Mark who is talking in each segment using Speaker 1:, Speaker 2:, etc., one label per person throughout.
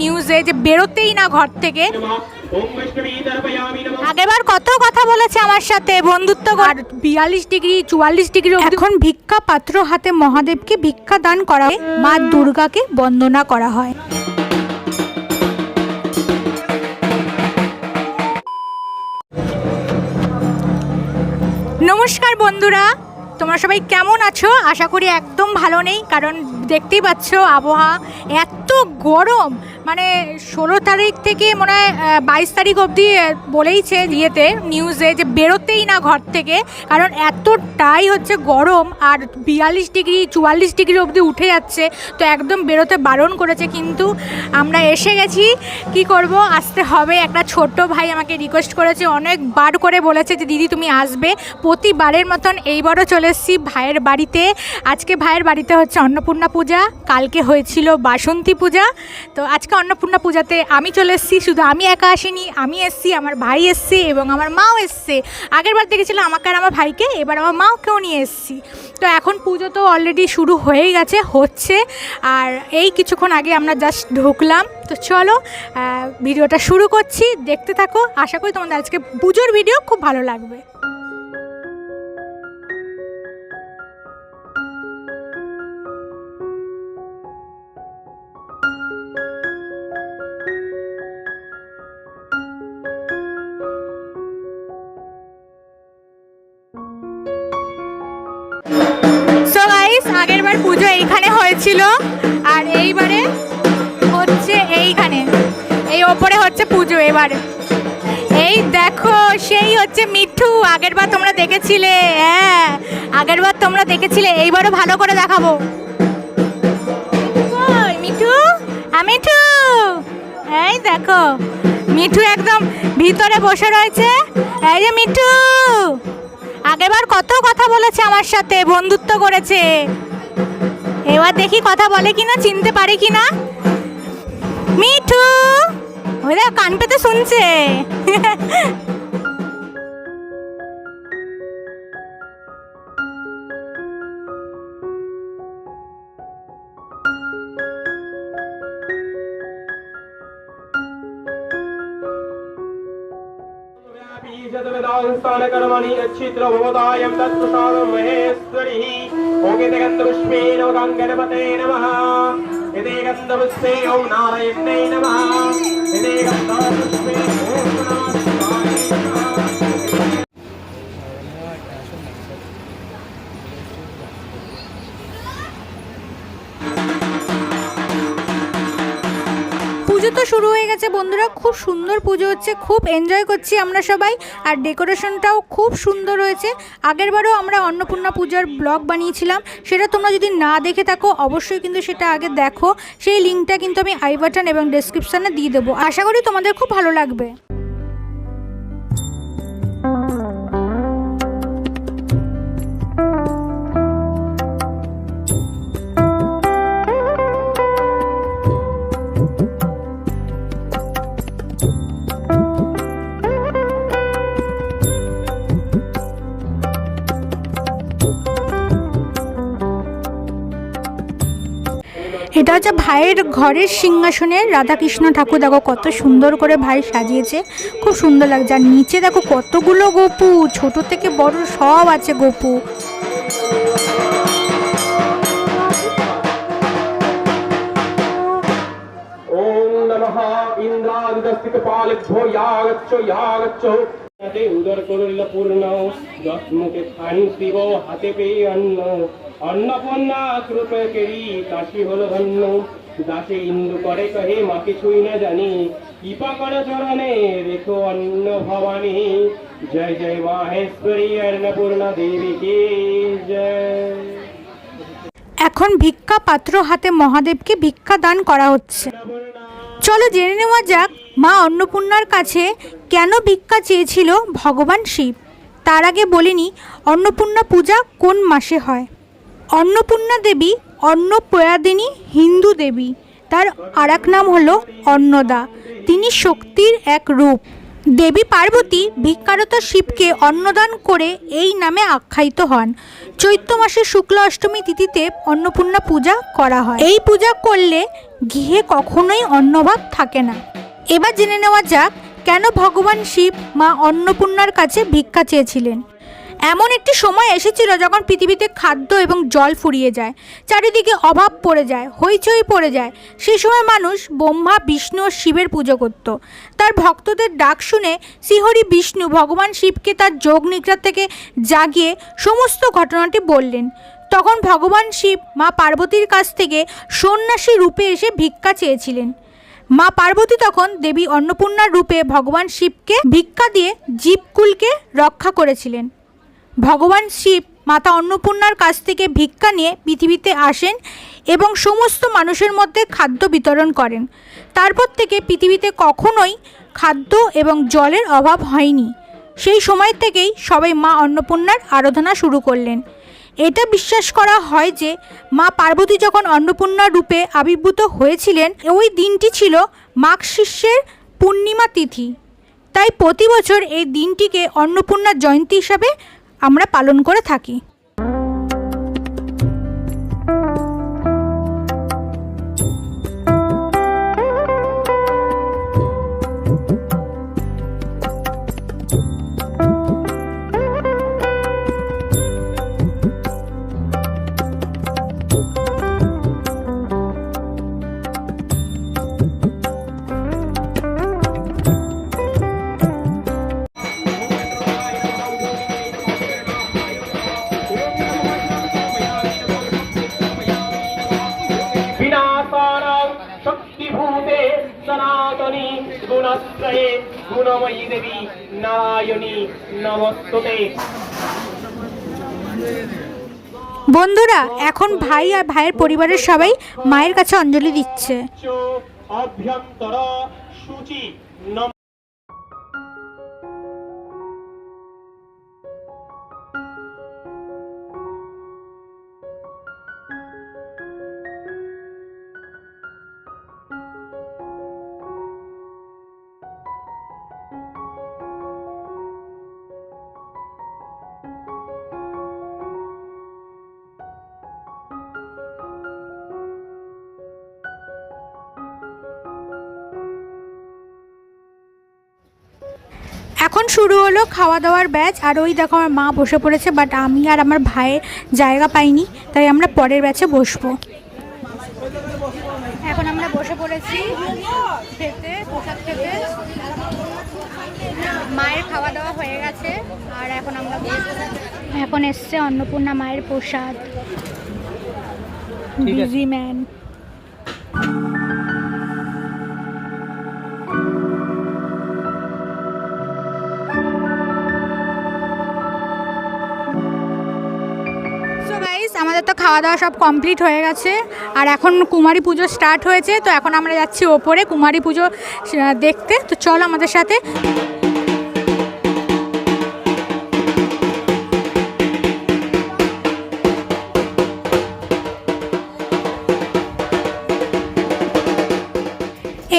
Speaker 1: নিউজে যে বেরোতেই না ঘর থেকে। আগেরবার কত কথা বলেছে আমার সাথে বন্ধুত্ব আর বিয়াল্লিশ ডিগ্রি চুয়াল্লিশ ডিগ্রি এখন ভিক্ষা পাত্র হাতে মহাদেবকে ভিক্ষা দান করা হয় মা দুর্গাকে বন্দনা করা হয়। নমস্কার বন্ধুরা তোমরা সবাই কেমন আছো? আশা করি একদম ভালো নেই কারণ দেখতেই পাচ্ছ আবহাওয়া এত গরম। মানে ষোলো তারিখ থেকে মনে হয় বাইশ তারিখ অবধি বলেইছে ইয়েতে নিউজে যে বেরোতেই না ঘর থেকে, কারণ এতটাই হচ্ছে গরম আর বিয়াল্লিশ ডিগ্রি, চুয়াল্লিশ ডিগ্রি অবধি উঠে যাচ্ছে। তো একদম বেরোতে বারণ করেছে, কিন্তু আমরা এসে গেছি। কি করব? আসতে হবে। একটা ছোট্ট ভাই আমাকে রিকোয়েস্ট করেছে, অনেকবার করে বলেছে যে, দিদি, তুমি আসবে। প্রতিবারের মতন এইবারও চলে এসেছি ভাইয়ের বাড়িতে। আজকে ভাইয়ের বাড়িতে হচ্ছে অন্নপূর্ণা পূজা, কালকে হয়েছিল বাসন্তী পূজা। তো আজকে অন্নপূর্ণা পূজাতে আমি চলে এসেছি, শুধু আমি একা আসিনি, আমি এসেছি, আমার ভাই এসছে এবং আমার মাও এসছে। আগের বার দেখেছিলাম আমাকে আর আমার ভাইকে, এবার আমার মাওকেও নিয়ে এসেছি। তো এখন পুজো তো অলরেডি শুরু হয়েই গেছে, হচ্ছে। আর এই কিছুক্ষণ আগে আমরা জাস্ট ঢুকলাম। তো চলো ভিডিওটা শুরু করছি, দেখতে থাকো। আশা করি তোমাদের আজকে পুজোর ভিডিও খুব ভালো লাগবে। আগের বার পুজো এইখানে হয়েছিল। আর এইবারে হচ্ছে এইখানে। এই ওপরে হচ্ছে পুজো এবারে। এই দেখো, সেই হচ্ছে মিঠু। আগের বার তোমরা দেখেছিলে। হ্যাঁ আগের বার তোমরা দেখেছিলে। এইবারও ভালো করে দেখাবো। মিঠু মিঠু। এই দেখো, মিঠু একদম ভিতরে বসে রয়েছে। এই যে মিঠু। আগেরবার কত কথা বলেছে আমার সাথে, বন্ধুত্ব করেছে। এবার দেখি কথা বলে কিনা, চিনতে পারে কিনা। মিঠু, ওই দেখ, কান পেতে শুনছে।
Speaker 2: कर्मणि अच्छित्र भवतायं तत्प्रसादं महेश्वरिः ओके गन्धपुष्पेण गङ्गणपते नमः यदे गन्धपुष्पे ॐ नारायण्यै नमः यदे गन्धपुष्पे
Speaker 1: শুরু হয়ে গেছে, বন্ধুরা। খুব সুন্দর পুজো হচ্ছে, খুব এনজয় করছি আমরা সবাই। আর ডেকোরেশনটাও খুব সুন্দর হয়েছে। আগেরবারও আমরা অন্নপূর্ণা পূজার ব্লগ বানিয়েছিলাম। সেটা তোমরা যদি না দেখে থাকো, অবশ্যই কিন্তু সেটা আগে দেখো। সেই লিঙ্কটা কিন্তু আমি আই বাটন এবং ডেসক্রিপশানে দিয়ে দেবো। আশা করি তোমাদের খুব ভালো লাগবে। এটা ভাইয়ের ঘরের সিংহাসনে রাধাকৃষ্ণ ঠাকুর দেখো কত সুন্দর করে ভাই সাজিয়েছে, খুব সুন্দর লাগছে। আর নিচে দেখো কতগুলো গপু, ছোট থেকে বড় সব আছে গপু।
Speaker 2: উদর করল পূর্ণ দশ খান শিব, হাতে পেয়ে অন্ন অন্নপূর্ণা কেরি হল ধন্য। দাসে ইন্দু করে কহে, মা কিছুই না জানি। কৃপা চরণে রেখো অন্ন ভবানী। জয় জয় মাহেশ্বরী অন্নপূর্ণা দেবী কি জয়।
Speaker 1: এখন ভিক্ষা পাত্র হাতে মহাদেবকে ভিক্ষা দান করা হচ্ছে। চলো জেনে নেওয়া যাক, মা অন্নপূর্ণার কাছে কেন ভিক্ষা চেয়েছিল ভগবান শিব? তার আগে বলিনি, অন্নপূর্ণা পূজা কোন মাসে হয়? অন্নপূর্ণা দেবী, অন্নপ্রয়াদিনী হিন্দু দেবী। তার আর নাম হল অন্নদা। তিনি শক্তির এক রূপ। দেবী পার্বতী ভিক্ষারত শিবকে অন্নদান করে এই নামে আখ্যায়িত হন। চৈত্র মাসের শুক্ল অষ্টমী তিথিতে অন্নপূর্ণা পূজা করা হয়। এই পূজা করলে গৃহে কখনোই অন্নভাব থাকে না। এবার জেনে নেওয়া যাক, কেন ভগবান শিব মা অন্নপূর্ণার কাছে ভিক্ষা চেয়েছিলেন? এমন একটি সময় এসেছিল যখন পৃথিবীতে খাদ্য এবং জল ফুরিয়ে যায়, চারিদিকে অভাব পড়ে যায়, হইচই পড়ে যায়। সেই সময় মানুষ ব্রহ্মা, বিষ্ণু ও শিবের পুজো করত। তার ভক্তদের ডাক শুনে শ্রীহরি বিষ্ণু ভগবান শিবকে তার যোগ নিদ্রা থেকে জাগিয়ে সমস্ত ঘটনাটি বললেন। তখন ভগবান শিব মা পার্বতীর কাছ থেকে সন্ন্যাসী রূপে এসে ভিক্ষা চেয়েছিলেন। মা পার্বতী তখন দেবী অন্নপূর্ণার রূপে ভগবান শিবকে ভিক্ষা দিয়ে জীবকুলকে রক্ষা করেছিলেন। ভগবান শিব মাতা অন্নপূর্ণার কাছ থেকে ভিক্ষা নিয়ে পৃথিবীতে আসেন এবং সমস্ত মানুষের মধ্যে খাদ্য বিতরণ করেন। তারপর থেকে পৃথিবীতে কখনোই খাদ্য এবং জলের অভাব হয়নি। সেই সময় থেকেই সবাই মা অন্নপূর্ণার আরাধনা শুরু করলেন। এটা বিশ্বাস করা হয় যে মা পার্বতী যখন অন্নপূর্ণা রূপে আবির্ভূত হয়েছিলেন, ওই দিনটি ছিল মাঘ শিষ্যের পূর্ণিমা তিথি। তাই প্রতি বছর এই দিনটিকে অন্নপূর্ণা জয়ন্তী হিসাবে আমরা পালন করে থাকি।
Speaker 2: সনাতনী গুণাশ্রয়ে গুণময়ী দেবী নারায়ণী নমস্তে
Speaker 1: বন্ধুরা এখন ভাই আর ভাইয়ের পরিবারের সবাই মায়ের কাছে অঞ্জলি দিচ্ছে।
Speaker 2: অভ্যন্তর সূচি নম
Speaker 1: এখন শুরু হলো খাওয়া দাওয়ার ব্যাচ। আর ওই দেখো আমার মা বসে পড়েছে বাট আমি আর আমার ভাইয়ের জায়গা পাইনি তাই আমরা পরের ব্যাচে বসবো। এখন আমরা বসে পড়েছি খেতে প্রসাদ খেতে। মায়ের খাওয়া দাওয়া হয়ে গেছে আর এখন আমরা। এখন এসছে অন্নপূর্ণা মায়ের প্রসাদ। বিজি ম্যান আমাদের তো খাওয়া দাওয়া সব কমপ্লিট হয়ে গেছে। আর এখন কুমারী পুজো স্টার্ট হয়েছে, তো এখন আমরা যাচ্ছি ওপরে কুমারী পুজো দেখতে। তো চলো আমাদের সাথে।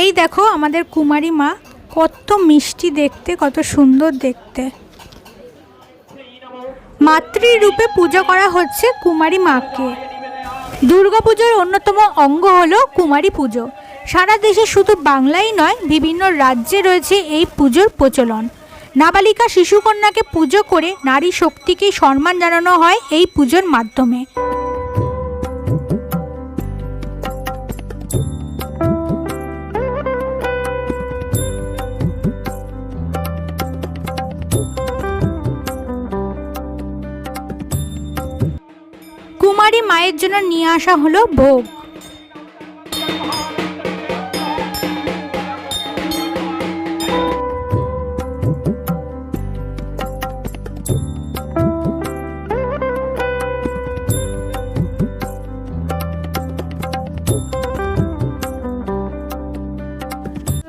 Speaker 1: এই দেখো আমাদের কুমারী মা, কত মিষ্টি দেখতে, কত সুন্দর দেখতে। মাতৃরূপে পুজো করা হচ্ছে কুমারী মাকে। দুর্গা পুজোর অন্যতম অঙ্গ হলো কুমারী পুজো। সারা দেশে শুধু বাংলাই নয়, বিভিন্ন রাজ্যে রয়েছে এই পুজোর প্রচলন। নাবালিকা শিশুকন্যাকে পুজো করে নারী শক্তিকে সম্মান জানানো হয় এই পুজোর মাধ্যমে। কুমারী মায়ের জন্য নিয়ে আসা হলো ভোগ।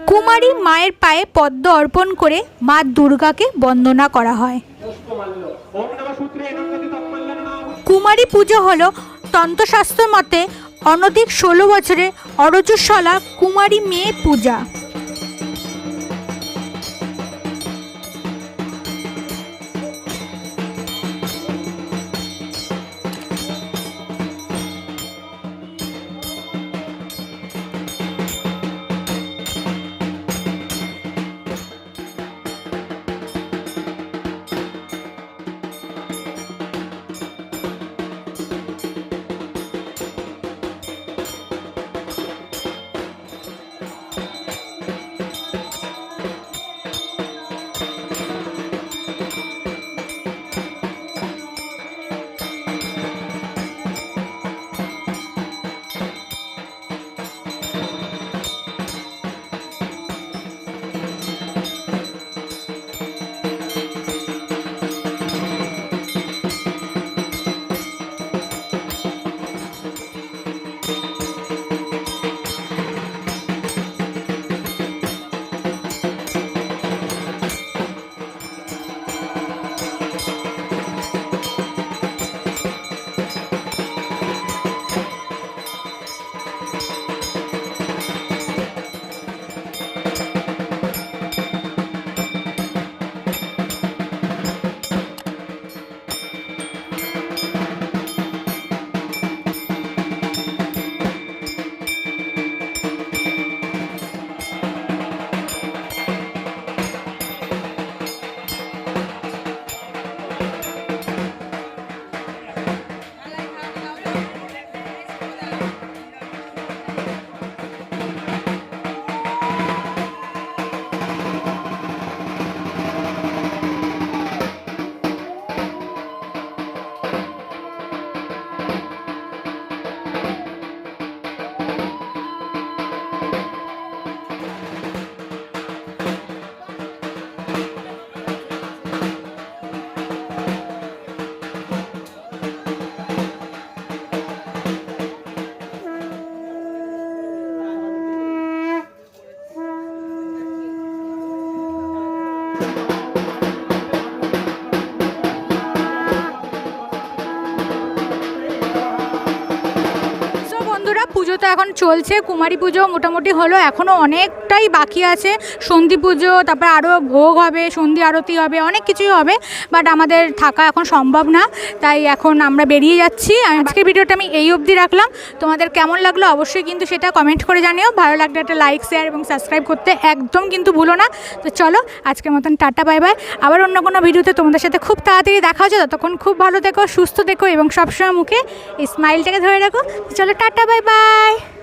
Speaker 1: কুমারী মায়ের পায়ে পদ্ম অর্পণ করে মা দুর্গাকে বন্দনা করা হয়। কুমারী পুজো হল তন্ত্রশাস্ত্র মতে অনধিক ষোলো বছরে অরজস্বলা কুমারী মেয়ে পূজা। চলছে, কুমারী পুজো মোটামুটি হলো এখনও অনেকটাই বাকি আছে। সন্ধি পুজো, তারপর আরও ভোগ হবে, সন্ধি আরতি হবে, অনেক কিছুই হবে বাট আমাদের থাকা এখন সম্ভব না, তাই এখন আমরা বেরিয়ে যাচ্ছি। আজকের ভিডিওটা আমি এই অবধি রাখলাম। তোমাদের কেমন লাগল অবশ্যই কিন্তু সেটা কমেন্ট করে জানিও। ভালো লাগলে একটা লাইক শেয়ার এবং সাবস্ক্রাইব করতে একদম কিন্তু ভুলো না। তো চলো, আজকের মতন টাটা বাই বাই আবার অন্য কোনো ভিডিওতে তোমাদের সাথে খুব তাড়াতাড়ি দেখা হচ্ছে। ততক্ষণ খুব ভালো দেখো সুস্থ থেকো এবং সবসময় মুখে এই স্মাইলটাকে ধরে রাখো। চলো, টাটা বাই বাই